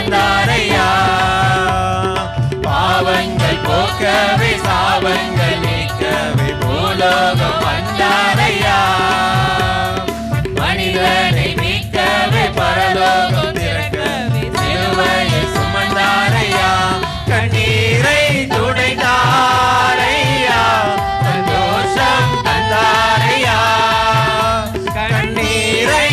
வந்தாரையா? பாவங்கள் போக்கவே சாபங்கள் நீக்கவே பூலோகம் வந்தாரையா? மனிதனை மீட்கவே பரலோகம் திறக்கவே சிலுவையை சுமந்தாரையா? கண்ணீரை துடைத்தாரையா? சந்தோஷம் தந்தாரையா? கண்ணீரை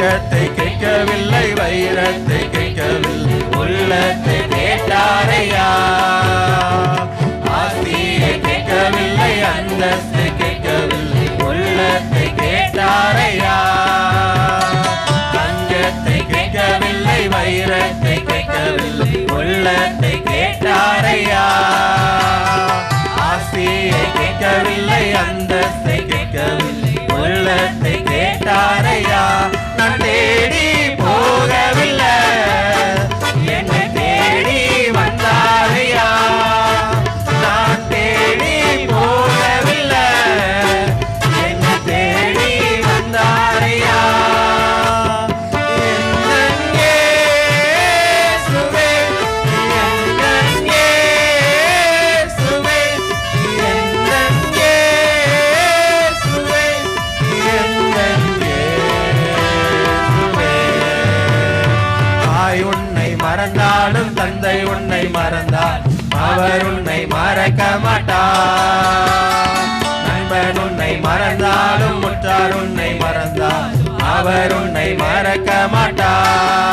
சிங்கத்தை கேட்கவில்லை வைரத்தை கேட்கவில்லை உள்ளத்தை கேட்டாரையா? ஆஸ்தியை கேட்கவில்லை அந்தஸ்தை கேட்கவில்லை உள்ளத்தை கேட்டாரையா? தங்கத்தை கேட்கவில்லை வைரத்தை கேட்கவில்லை உள்ளத்தை கேட்டாரையா? ஆஸ்தியை கேட்கவில்லை அந்தஸ்தை மறந்தாலும் தந்தை உன்னை மறந்தால் அவர் உன்னை மறக்க மாட்டார். நண்பன் உன்னை மறந்தாலும் முற்றார் உன்னை மறந்தால் அவர் உன்னை மறக்க மாட்டார்.